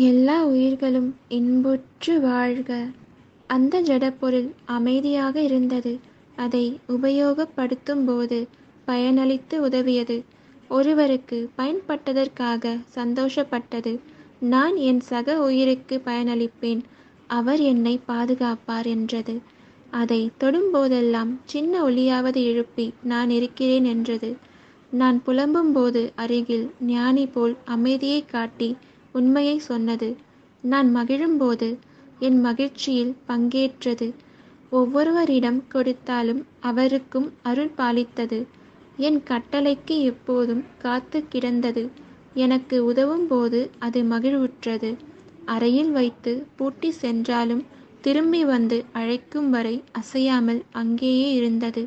எல்லா உயிர்களும் இன்புற்று வாழ்க. அந்த ஜடப்பொருள் அமைதியாக இருந்தது. அதை உபயோகப்படுத்தும் போது பயனளித்து உதவியது. ஒருவருக்கு பயன்பட்டதற்காக சந்தோஷப்பட்டது. நான் என் சக உயிருக்கு பயனளிப்பேன். அவர் என்னை பாதுகாப்பார் என்றது. அதை தொடும்போதெல்லாம் சின்ன ஒளியாவது எழுப்பி நான் இருக்கிறேன் என்றது. நான் புலம்பும்போது அருகில் ஞானி போல் அமைதியை காட்டி உண்மையை சொன்னது. நான் மகிழும்போது என் மகிழ்ச்சியில் பங்கேற்றது. ஒவ்வொருவரிடம் கொடுத்தாலும் அவருக்கும் அருள் பாலித்தது. என் கட்டளைக்கு எப்போதும் காத்து கிடந்தது. எனக்கு உதவும் போது அது மகிழ்வுற்றது. அறையில் வைத்து பூட்டி சென்றாலும் திரும்பி வந்து அழைக்கும் வரை அசையாமல் அங்கேயே இருந்தது.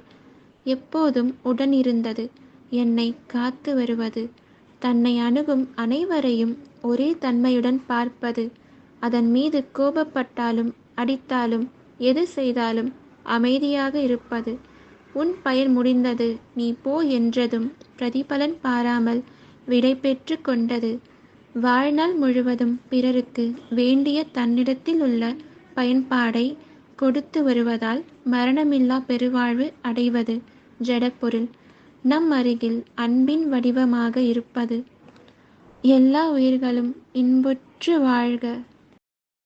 எப்போதும் உடனிருந்தது என்னை காத்து வருவது. தன்னை அணுகும் அனைவரையும் ஒரே தன்மையுடன் பார்ப்பது அதன் மீது கோபப்பட்டாலும் அடித்தாலும் எது செய்தாலும் அமைதியாக இருப்பது. உன் பயன் முடிந்தது நீ போ என்றதும் பிரதிபலன் பாராமல் விடை பெற்று கொண்டது. வாழ்நாள் முழுவதும் பிறருக்கு வேண்டிய தன்னிடத்தில் உள்ள பயன்பாடை கொடுத்து வருவதால் மரணமில்லா பெருவாழ்வு அடைவது ஜடப்பொருள். நம் அருகில் அன்பின் வடிவமாக இருப்பது. எல்லா உயிர்களும் இன்புற்று வாழ்க.